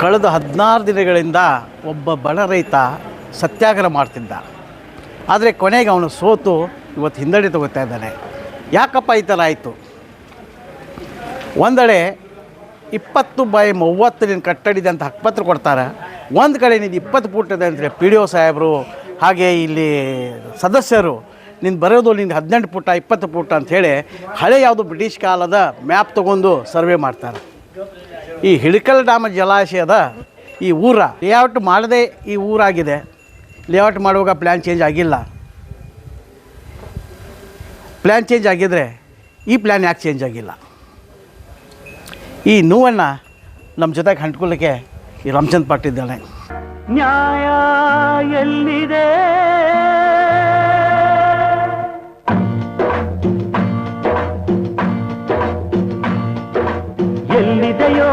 ಕಳೆದ ಹದಿನಾರು ದಿನಗಳಿಂದ ಒಬ್ಬ ಬಡ ರೈತ ಸತ್ಯಾಗ್ರಹ ಮಾಡ್ತಿದ್ದ. ಆದರೆ ಕೊನೆಗೆ ಅವನು ಸೋತು ಇವತ್ತು ಹಿಂದಡಿ ತಗೋತಾ ಇದ್ದಾನೆ. ಯಾಕಪ್ಪ ಈ ಥರ ಆಯಿತು? ಒಂದೆಡೆ ಇಪ್ಪತ್ತು ಬೈ ಮೂವತ್ತು ನೀನು ಕಟ್ಟಡಿದೆ ಅಂತ ಹಕ್ಪತ್ರ ಕೊಡ್ತಾರೆ. ಒಂದು ಕಡೆ ನೀನು ಇಪ್ಪತ್ತು ಇದೆ ಅಂದರೆ ಪಿ ಡಿ ಒ ಸಾಹೇಬರು, ಹಾಗೆ ಇಲ್ಲಿ ಸದಸ್ಯರು, ನೀನು ಬರೋದು ನಿಂಗೆ ಹದಿನೆಂಟು ಪುಟ ಇಪ್ಪತ್ತು ಪುಟ ಅಂಥೇಳಿ ಹಳೆ ಯಾವುದು ಬ್ರಿಟಿಷ್ ಕಾಲದ ಮ್ಯಾಪ್ ತೊಗೊಂಡು ಸರ್ವೆ ಮಾಡ್ತಾರೆ. ಈ ಹಿಡಕಲ್ ಡ್ಯಾಮ್ ಜಲಾಶಯದ ಈ ಊರ ಲೇಔಟ್ ಮಾಡದೆ ಈ ಊರಾಗಿದೆ. ಲೇಔಟ್ ಮಾಡುವಾಗ ಪ್ಲ್ಯಾನ್ ಚೇಂಜ್ ಆಗಿಲ್ಲ. ಪ್ಲ್ಯಾನ್ ಚೇಂಜ್ ಆಗಿದ್ರೆ ಈ ಪ್ಲ್ಯಾನ್ ಯಾಕೆ ಚೇಂಜ್ ಆಗಿಲ್ಲ? ಈ ನೋವನ್ನು ನಮ್ಮ ಜೊತೆಗೆ ಹಂಟ್ಕೊಳ್ಳಿಕ್ಕೆ ಈ ರಾಮಚಂದ್ರ ಪಾಟ್ ಇದ್ದಾನೆ. ನ್ಯಾಯ ಎಲ್ಲಿದೆ?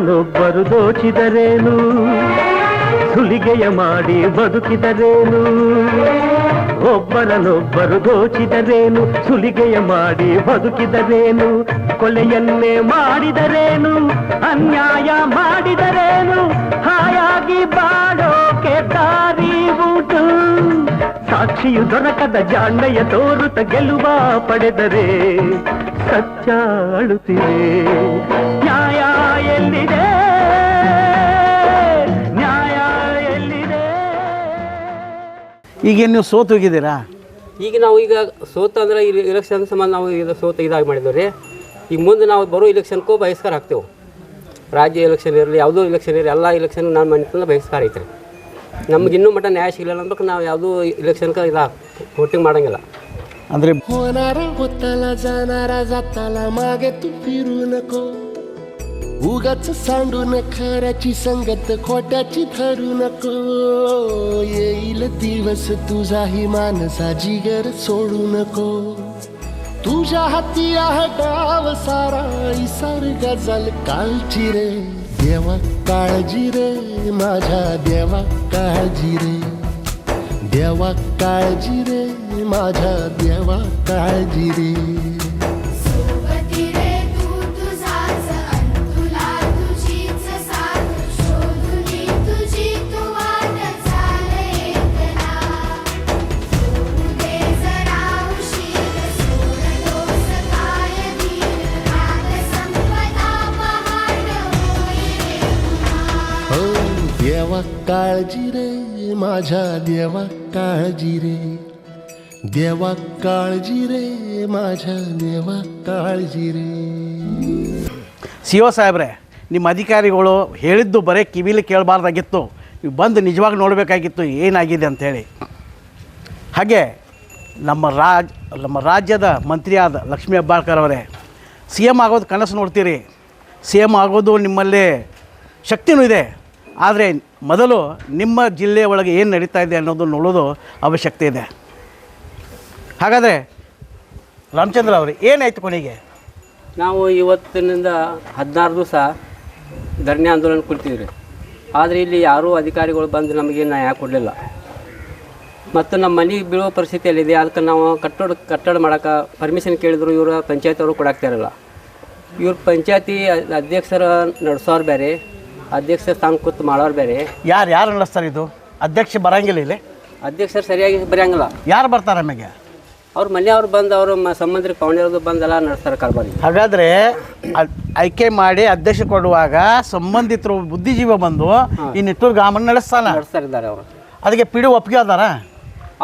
ಒಬ್ಬರನ್ನೊಬ್ಬರು ದೋಚಿದರೇನು? ಸುಲಿಗೆಯ ಮಾಡಿ ಬದುಕಿದರೇನು? ಒಬ್ಬರನ್ನೊಬ್ಬರು ದೋಚಿದರೇನು? ಸುಲಿಗೆಯ ಮಾಡಿ ಬದುಕಿದರೇನು? ಕೊಲೆಯನ್ನೇ ಮಾಡಿದರೇನು? ಅನ್ಯಾಯ ಮಾಡಿದರೇನು? ಹಾಯಾಗಿ ಬಾಡೋಕೆ ದಾರಿ ಉಂಟು. ಸಾಕ್ಷಿಯು ದೊರಕದ ಜಾಂಡಯ್ಯ ತೋರುತ ಗೆಲುವ ಪಡೆದರೆ ಸತ್ಯ ಅಳುತ್ತಿದೆ. ಎಲ್ಲಿದೆ? ನ್ಯಾಯ ಎಲ್ಲಿದೆ? ಈಗೇನು ನೀವು ಸೋತು ಹೋಗಿದ್ದೀರಾ? ಈಗ ನಾವು ಈಗ ಸೋತ ಅಂದ್ರೆ ಇಲೆಕ್ಷನ್ ಸಂಬಂಧ ನಾವು ಈಗ ಸೋತ ಇದಾಗಿ ಮಾಡಿದ್ವಿ ರೀ. ಈಗ ಮುಂದೆ ನಾವು ಬರೋ ಇಲೆಕ್ಷನ್ಗೂ ಬಹಿಷ್ಕಾರ ಹಾಕ್ತೇವೆ ರಾಜ್ಯ ಎಲೆಕ್ಷನ್ ಇರಲಿ ಯಾವುದೋ ಇಲೆಕ್ಷನ್ ಇರಲಿ ಎಲ್ಲ ಇಲೆಕ್ಷನ್ ನಾನು ಮಾಡಿದ್ರೆ ಬಹಿಷ್ಕಾರ ಐತೆ ರೀ ನಮ್ಗೆ ಇನ್ನೂ ಮಟ್ಟ ನ್ಯಾಯ ಸಿಗಲಿಲ್ಲ ಅಂದ್ರೆ ನಾವು ಯಾವುದೂ ಇಲೆಕ್ಷನ್ಗೆ ಇದು ವೋಟಿಂಗ್ ಮಾಡೋಂಗಿಲ್ಲ. ಅಂದರೆ ಜನರ ಜತ್ತಲ ಮಾಗೆ ತುಪ್ಪಿರು ನಕೋ उगाच सांडून खऱ्याची संगत खोट्याची ठरू नको. येईल दिवस तुझाही मानसा जिगर सोडू नको. तुझ्या हाती आहे डाव सारा इसार गजल कालची रे. देवा काळजी रे माझ्या देवा काळजी रे. देवा काळजी रे माझ्या देवा काळजी रे. काळजी रे माझ्या देवा काळजी रे देवा काळजी रे माझ्या देवा काळजी रे ಸಿ ಒ ಸಾಹೇಬ್ರೆ ನಿಮ್ಮ ಅಧಿಕಾರಿಗಳು ಹೇಳಿದ್ದು ಬರೀ ಕಿವಿಲಿ ಕೇಳಬಾರ್ದಾಗಿತ್ತು ನೀವು ಬಂದು ನಿಜವಾಗಿ ನೋಡಬೇಕಾಗಿತ್ತು ಏನಾಗಿದೆ ಅಂಥೇಳಿ ಹಾಗೆ ನಮ್ಮ ರಾಜ್ ನಮ್ಮ ರಾಜ್ಯದ ಮಂತ್ರಿಯಾದ ಲಕ್ಷ್ಮೀ ಹೆಬ್ಬಾಳ್ಕರ್ ಅವರೇ ಸಿ ಎಮ್ ಆಗೋದು ಕನಸು ನೋಡ್ತೀರಿ ಸಿ ಎಮ್ ಆಗೋದು ನಿಮ್ಮಲ್ಲಿ ಶಕ್ತಿನೂ ಇದೆ ಆದರೆ ಮೊದಲು ನಿಮ್ಮ ಜಿಲ್ಲೆಯ ಒಳಗೆ ಏನು ನಡೀತಾ ಇದೆ ಅನ್ನೋದು ನೋಡೋದು ಅವಶ್ಯಕತೆ ಇದೆ. ಹಾಗಾದರೆ ರಾಮಚಂದ್ರ ಅವರು, ಏನಾಯಿತು ಕೊನೆಗೆ? ನಾವು ಇವತ್ತಿನಿಂದ ಹದಿನಾರು ದಿವಸ ಧರಣಿ ಆಂದೋಲನ ಕುಳಿತಿದ್ವಿ ಆದರೆ ಇಲ್ಲಿ ಯಾರೂ ಅಧಿಕಾರಿಗಳು ಬಂದು ನಮಗೆ ಯಾಕೆ ಕೊಡಲಿಲ್ಲ. ಮತ್ತು ನಮ್ಮ ಮನೆಗೆ ಬೀಳುವ ಪರಿಸ್ಥಿತಿಯಲ್ಲಿದೆ. ಅದಕ್ಕೆ ನಾವು ಕಟ್ಟಡ ಕಟ್ಟಡ ಮಾಡೋಕೆ ಪರ್ಮಿಷನ್ ಕೇಳಿದ್ರು ಇವರು, ಪಂಚಾಯತ್ ಅವರು ಕೊಡಾಕ್ತಾರಲ್ಲ ಇವ್ರ ಪಂಚಾಯತಿ ಅಧ್ಯಕ್ಷರ ನಡೆಸೋರು ಬೇರೆ. ಅಧ್ಯಕ್ಷ ಸ್ಥಾನ ಕೂತು ಮಾಡೋರು ಬೇರೆ. ಯಾರು ಯಾರು ನಡೆಸ್ತಾರೆ ಇದು? ಅಧ್ಯಕ್ಷ ಬರಂಗಿಲ್ಲ ಇಲ್ಲಿ? ಅಧ್ಯಕ್ಷರು ಸರಿಯಾಗಿ ಬರೆಯಂಗಿಲ್ಲ. ಯಾರು ಬರ್ತಾರೆ ನಮಗೆ? ಅವ್ರ ಮನೆಯವ್ರು ಬಂದು ಅವರು ಸಂಬಂಧಿಕರು ಪೌಣ್ಯವ್ರದ್ದು ಬಂದೆಲ್ಲ ನಡೆಸ್ತಾರೆ ಕಾರ್ಬಾರಿ ಹಾಗಾದ್ರೆ ಆಯ್ಕೆ ಮಾಡಿ ಅಧ್ಯಕ್ಷ ಕೊಡುವಾಗ ಸಂಬಂಧಿತರು ಬುದ್ಧಿಜೀವ ಬಂದು ಈ ನಿಟ್ಟೂರು ಗ್ರಾಮ ನಡೆಸ್ತಾನ? ನಡೆಸ್ತಾ ಇದ್ದಾರೆ ಅವರು. ಅದಕ್ಕೆ ಪಿಡಿ ಒಪ್ಪಿಗೆ ಅದಾರ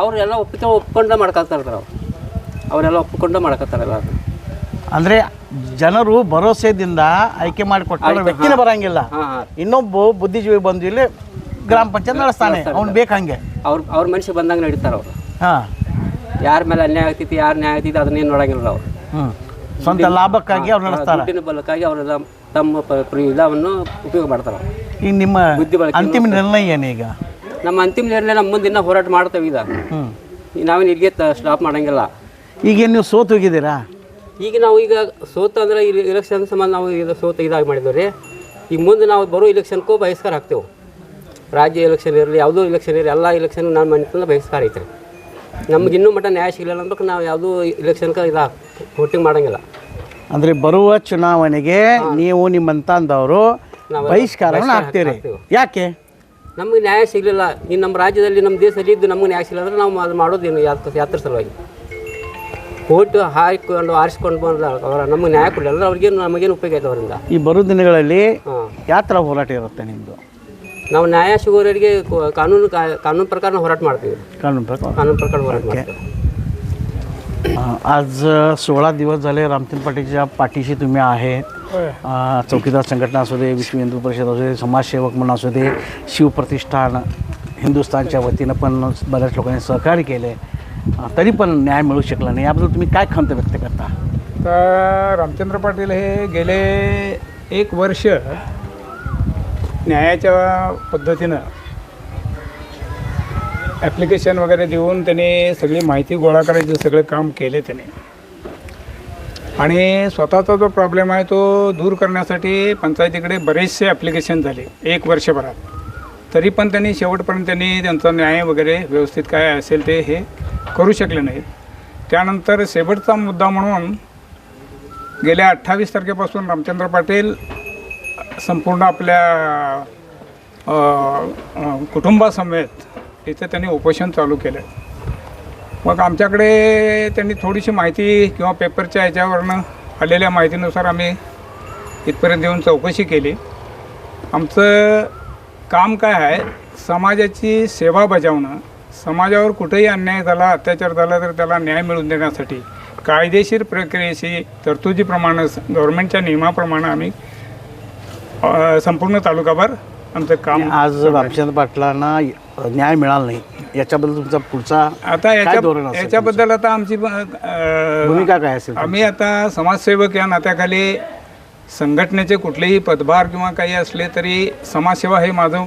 ಅವರೆಲ್ಲ ಒಪ್ಪಿತ ಒಪ್ಕೊಂಡ ಇರ್ತಾರೆ ಅವ್ರು. ಅವರೆಲ್ಲ ಒಪ್ಪಿಕೊಂಡು ಮಾಡ್ಕೊತಾರೆ ಎಲ್ಲ ಅಂದ್ರೆ ಜನರು ಭರವಸೆದಿಂದ ಆಯ್ಕೆ ಮಾಡಿ ವ್ಯಕ್ತಿನ ಬರಂಗಿಲ್ಲ. ಇನ್ನೊಬ್ಬ ಬುದ್ಧಿಜೀವಿ ಬಂದು ಇಲ್ಲಿ ಗ್ರಾಮ ಪಂಚಾಯತ್ ನಡೆಸ್ತಾನೆ. ಅವ್ನು ಬೇಕಂಗೆ ಅವ್ರ ಅವ್ರ ಮನುಷ್ಯ ಬಂದಂಗೆ ನಡೀತಾರೆ ಅವರು. ಹಾಂ. ಯಾರ ಮೇಲೆ ಅನ್ಯಾಯ ಆಗ್ತೈತಿ ಯಾರು ನ್ಯಾಯ ಆಗ್ತೈತಿ ಅದನ್ನೇನು ನೋಡಂಗಿಲ್ಲ ಅವ್ರು. ಹ್ಞೂ ಸ್ವಂತ ಲಾಭಕ್ಕಾಗಿ ಅವ್ರು ನಡೆಸ್ತಾರ. ದುಡ್ಡಿನ ಬಲಕ್ಕಾಗಿ ಅವರೆಲ್ಲ ತಮ್ಮ ಇದನ್ನು ಉಪಯೋಗ ಮಾಡ್ತಾರೆ ಅವ್ರು. ಈಗ ನಿಮ್ಮ ಬುದ್ಧಿ ಬಳಕೆ ಅಂತಿಮ ನಿರ್ಣಯ ಏನು ಈಗ? ನಮ್ಮ ಅಂತಿಮ ನಿರ್ಣಯ ನಮ್ಮ ಮುಂದೆ ಇನ್ನೂ ಹೋರಾಟ ಮಾಡ್ತೇವೆ ಈಗ. ನಾವೇನು ಇಲ್ಲಿಗೆ ಸ್ಟಾಪ್ ಮಾಡಂಗಿಲ್ಲ. ಈಗೇನು ನೀವು ಸೋತು ಹೋಗಿದ್ದೀರಾ? ಈಗ ನಾವು ಈಗ ಸೋತ ಅಂದ್ರೆ ಇಲ್ಲಿ ಇಲೆಕ್ಷನ್ ಸಂಬಂಧ ನಾವು ಈಗ ಸೋತ ಇದಾಗಿ ಮಾಡಿದ್ವಿ ರೀ ಈಗ ಮುಂದೆ ನಾವು ಬರೋ ಇಲೆಕ್ಷನ್ಗೂ ಬಹಿಷ್ಕಾರ ಹಾಕ್ತೇವೆ ರಾಜ್ಯ ಇಲೆಕ್ಷನ್ ಇರಲಿ ಯಾವುದೋ ಇಲೆಕ್ಷನ್ ಇರಲಿ ಎಲ್ಲ ಇಲೆಕ್ಷನ್ ನಾನು ಮಾಡಿದ್ರೆ ಬಹಿಷ್ಕಾರ ಐತೆ ರೀ ನಮ್ಗೆ ಇನ್ನೂ ಮಟ್ಟ ನ್ಯಾಯ ಸಿಗಲಿಲ್ಲ ಅಂದ್ರೆ ನಾವು ಯಾವುದೂ ಇಲೆಕ್ಷನ್ಗೆ ಇದು ವೋಟಿಂಗ್ ಮಾಡಂಗಿಲ್ಲ. ಅಂದರೆ ಬರುವ ಚುನಾವಣೆಗೆ ನೀವು ನಿಮ್ಮಂತಂದವರು ಬಹಿಷ್ಕಾರವನ್ನು ಬಹಿಷ್ಕಾರ ಹಾಕ್ತೀರಿ ಯಾಕೆ? ನಮಗೆ ನ್ಯಾಯ ಸಿಗಲಿಲ್ಲ. ಇನ್ನು ನಮ್ಮ ರಾಜ್ಯದಲ್ಲಿ ನಮ್ಮ ದೇಶದಲ್ಲಿ ಇದ್ದು ನಮಗೆ ನ್ಯಾಯ ಸಿಗಲಿಲ್ಲ ಅಂದ್ರೆ ನಾವು ಅದು ಮಾಡೋದೇನು ಯಾತ್ರ ಯಾತ್ರ ಸಲುವಾಗಿ? ಓಟು ಹಾಕಿಕೊಂಡು ಆರಿಸ್ಕೊಂಡು ಬಂದ ಅವರ ನಮಗೆ ನ್ಯಾಯ ಕೊಡಲಿಲ್ಲ ಅಂದ್ರೆ ಅವ್ರಿಗೇನು ನಮಗೇನು ಉಪಯೋಗ ಐತೆ ಅವರಿಂದ ಈ ಬರೋ ದಿನಗಳಲ್ಲಿ ಹಾಂ ಯಾವ ಥರ ಹೋರಾಟ ಇರುತ್ತೆ ನಿಮ್ಮದು ನಾವು ನ್ಯಾಯ ಸಿಗೋರಿಗೆ ಕೊ- ಕಾನೂನು ಕಾ- ಕಾನೂನು ಪ್ರಕಾರ ಹೋರಾಟ ಮಾಡ್ತೀವಿ कानून प्रकार कानून प्रकार होराट ಮಾಡ್ತೀವಿ अं, आज सोळा दिवस झाले रामचंद्र पाटीलच्या पाठीशी तुम्ही आहेत अं, चौकीदार संघटना असू दे विश्व हिंदू परिषद असू दे समाजसेवक म्हणून असू दे शिवप्रतिष्ठान हिंदुस्थानच्या वतीनं पण बऱ्याच लोकांनी सहकार्य केले अं, तरी पण न्याय मिळू शकला नाही. याबद्दल तुम्ही काय खंत व्यक्त करता? तर रामचंद्र पाटील हे गेले एक वर्ष न्यायाच्या पद्धतीनं ॲप्लिकेशन वगैरे देऊन त्यांनी सगळी माहिती गोळा करायचे सगळं काम केले त्याने. आणि स्वतःचा जो प्रॉब्लेम आहे तो दूर करण्यासाठी पंचायतीकडे बरेचसे ॲप्लिकेशन झाले एक वर्षभरात. तरी पण त्यांनी शेवटपर्यंत त्यांनी त्यांचा न्याय वगैरे व्यवस्थित काय असेल ते हे करू शकले नाहीत. त्यानंतर शेवटचा मुद्दा म्हणून गेल्या अठ्ठावीस तारखेपासून रामचंद्र पाटील संपूर्ण आपल्या कुटुंबासमेत इथे त्यांनी उपोषण चालू केलं. मग आमच्याकडे त्यांनी थोडीशी माहिती किंवा पेपरच्या याच्यावरनं आलेल्या माहितीनुसार आम्ही इथपर्यंत येऊन चौकशी केली. आमचं काम काय आहे? समाजाची सेवा बजावणं समाजावर कुठेही अन्याय झाला अत्याचार झाला तर त्याला न्याय मिळवून देण्यासाठी कायदेशीर प्रक्रियेशी तरतुदीप्रमाणे गव्हर्नमेंटच्या नियमाप्रमाणे आम्ही संपूर्ण तालुकाभर आमचं काम आज रामचंद्र पाटलांना न्याय मिळाला नाही. याच्याबद्दल तुमचा पुढचा आता याच्या याच्याबद्दल आता आमची भूमिका काय असेल आम्ही आता समाजसेवक या नात्याखाली संघटनेचे कुठलेही पदभार किंवा काही असले तरी समाजसेवा हे माझं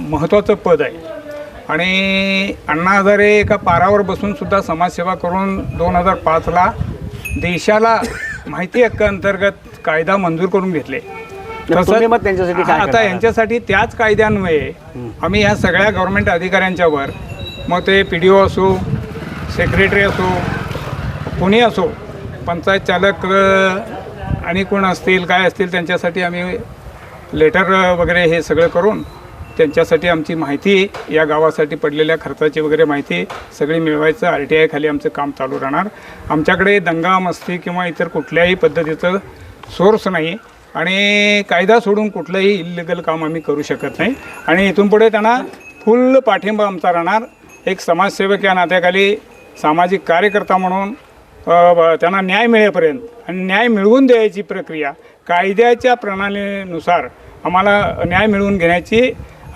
महत्त्वाचं पद आहे. आणि अण्णा हजारे एका पारावर बसून सुद्धा समाजसेवा करून दोन हजार पाचला देशाला माहिती हक्क अंतर्गत कायदा मंजूर करून घेतले तुम्ही मग त्यांच्यासाठी काय आता करणार? यांच्यासाठी त्याच कायद्यान्वये आम्ही ह्या सगळ्या गव्हर्नमेंट अधिकाऱ्यांच्यावर मग ते पी डी ओ असो सेक्रेटरी असो कोणी असो पंचायत चालक अ, आणि कोण असतील काय असतील त्यांच्यासाठी आम्ही लेटर वगैरे हे सगळं करून त्यांच्यासाठी आमची माहिती या गावासाठी पडलेल्या खर्चाची वगैरे माहिती सगळी मिळवायचं. आर टी आय खाली आमचं काम चालू राहणार. आमच्याकडे दंगा मस्ती किंवा इतर कुठल्याही पद्धतीचं सोर्स नाही. आणि कायदा सोडून कुठलंही इलिगल काम आम्ही करू शकत नाही. आणि इथून पुढे त्यांना फुल पाठिंबा आमचा राहणार. एक समाजसेवक या नात्याखाली सामाजिक कार्यकर्ता म्हणून त्यांना न्याय मिळेपर्यंत आणि न्याय मिळवून द्यायची प्रक्रिया कायद्याच्या प्रणालीनुसार आम्हाला न्याय मिळवून घेण्याची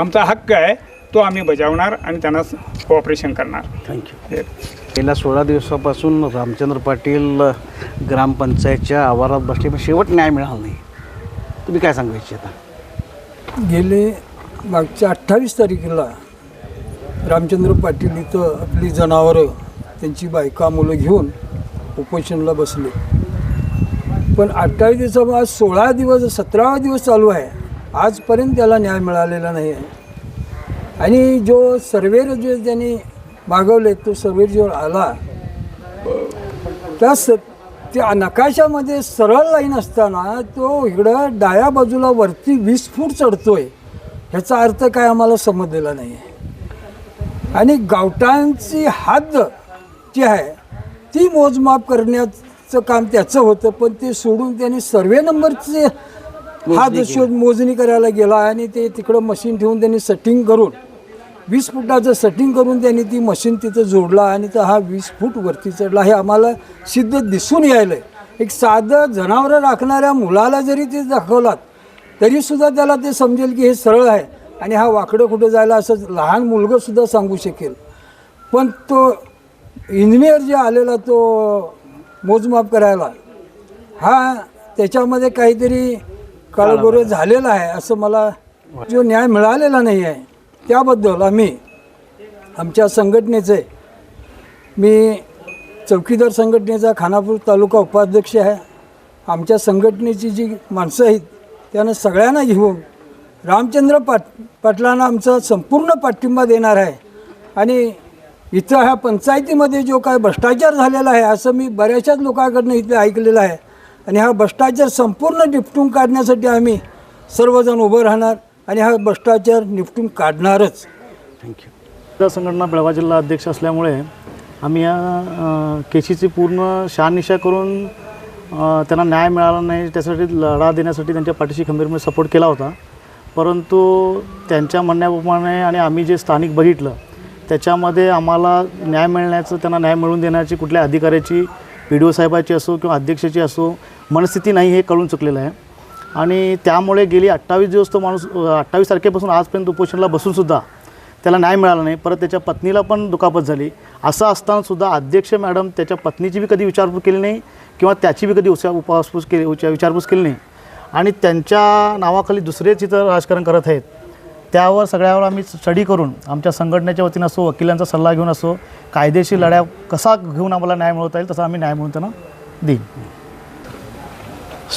आमचा हक्क आहे तो आम्ही बजावणार आणि त्यांना कोऑपरेशन करणार. थँक्यू गेल्या सोळा दिवसापासून रामचंद्र पाटील ग्रामपंचायतच्या आवारात बसले पण शेवट न्याय मिळाला नाही. तुम्ही काय सांगू इच्छिता? गेले मागच्या अठ्ठावीस तारखेला रामचंद्र पाटील इथं आपली जनावरं त्यांची बायका मुलं घेऊन उपोषणला बसले. पण अठ्ठावीस दिवसापासून आज सोळा दिवस सतरावा दिवस चालू आहे. आजपर्यंत त्याला न्याय मिळालेला नाही आहे. आणि जो सर्वेर जे त्यांनी मागवले तो सर्वेर जो आला त्या स त्या नकाशामध्ये सरळ लाईन असताना तो इकडं डाव्या बाजूला वरती वीस फूट चढतोय. ह्याचा अर्थ काय आम्हाला समजलेला नाही आहे. आणि गावठांची हद्द जी आहे ती मोजमाप करण्याचं काम त्याचं होतं पण ते सोडून त्यांनी सर्वे नंबरचे हा शोध मोजणी करायला गेला आणि ते तिकडं मशीन ठेवून त्यांनी सेटिंग करून वीस फुटाचं सेटिंग करून त्यांनी ती मशीन तिथं जोडला आणि तर हा वीस फूट वरती चढला. हे आम्हाला सिद्ध दिसून यायलं एक साधं जनावरं राखणाऱ्या मुलाला जरी ते दाखवलात तरीसुद्धा त्याला ते समजेल की हे सरळ आहे आणि हा वाकडं कुठं जायला असं लहान मुलगंसुद्धा सांगू शकेल. पण तो इंजिनियर जे आलेला तो मोजमाप करायला हा त्याच्यामध्ये काहीतरी काळगोरं झालेला आहे असं मला जो न्याय मिळालेला नाही आहे त्याबद्दल आम्ही आमच्या संघटनेचे मी चौकीदार संघटनेचा खानापूर तालुका उपाध्यक्ष आहे. आमच्या संघटनेची जी माणसं आहेत त्यांना सगळ्यांना घेऊन रामचंद्र पाट पाटलांना आमचा संपूर्ण पाठिंबा देणार आहे. आणि इथं ह्या पंचायतीमध्ये जो काय भ्रष्टाचार झालेला आहे असं मी बऱ्याचशाच लोकांकडनं इथं ऐकलेलं आहे. आणि हा भ्रष्टाचार संपूर्ण निपटून काढण्यासाठी आम्ही सर्वजण उभं राहणार आणि हा भ्रष्टाचार निपटून काढणारच. थँक्यू त्या संघटना बेळगाव जिल्हा अध्यक्ष असल्यामुळे आम्ही या केसीची पूर्ण शहानिशा करून त्यांना न्याय मिळाला नाही त्यासाठी लढा देण्यासाठी त्यांच्या पाठीशी खंबीरपणे सपोर्ट केला होता. परंतु त्यांच्या म्हणण्याप्रमाणे आणि आम्ही जे स्थानिक बघितलं त्याच्यामध्ये आम्हाला न्याय मिळण्याचं त्यांना न्याय मिळवून देण्याची कुठल्या अधिकाऱ्याची पी डी ओ साहेबाची असो किंवा अध्यक्षाची असो मनस्थिती नाही हे कळून चुकलेलं आहे. आणि त्यामुळे गेली अठ्ठावीस दिवस तो माणूस अठ्ठावीस तारखेपासून आजपर्यंत उपोषणाला बसूनसुद्धा त्याला न्याय मिळाला नाही. परत त्याच्या पत्नीला पण दुखापत झाली. असं असतानासुद्धा अध्यक्ष मॅडम त्याच्या पत्नीची बी कधी विचारपूस केली नाही किंवा त्याची बी कधी उसा उपवासपूस केली उचा- विचारपूस केली नाही. आणि त्यांच्या नावाखाली दुसरेच इथं राजकारण करत आहेत. त्यावर सगळ्यावर आम्ही स्टडी करून आमच्या संघटनेच्या वतीनं असो वकिलांचा सल्ला घेऊन असो कायदेशीर लढ्या कसा घेऊन आम्हाला न्याय मिळवता येईल तसा आम्ही न्याय मिळवून त्यांना देईन.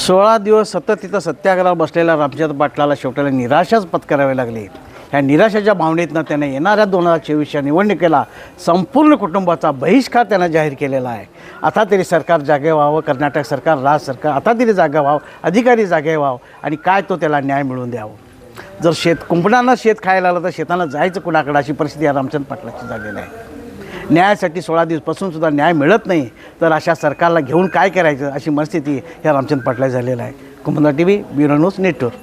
सोळा दिवस सतत तिथं सत्याग्रहावर बसलेल्या रामचंद्र पाटलाला शेवटाला निराशाच पत्करावी लागली. ह्या निराशाच्या भावनेतनं त्याने येणाऱ्या दोन हजार चोवीसच्या निवडणुकीला संपूर्ण कुटुंबाचा बहिष्कार त्यानं जाहीर केलेला आहे. आता तरी सरकार जागे व्हावं कर्नाटक सरकार राज्य सरकार आता तरी जागा व्हावं अधिकारी जागे व्हावं आणि काय तो त्याला न्याय मिळवून द्यावं. जर शेत कुंपणांना शेत खायला आलं तर शेतांना जायचं कुणाकडं? अशी परिस्थिती या रामचंद पाटलाची झालेली आहे. न्यायासाठी सोळा दिवसपासून सुद्धा न्याय मिळत नाही. तर अशा सरकारला घेऊन काय करायचं अशी मनस्थिती ह्या रामचंद पाटला झालेला आहे. कुंभला T V bureau news network.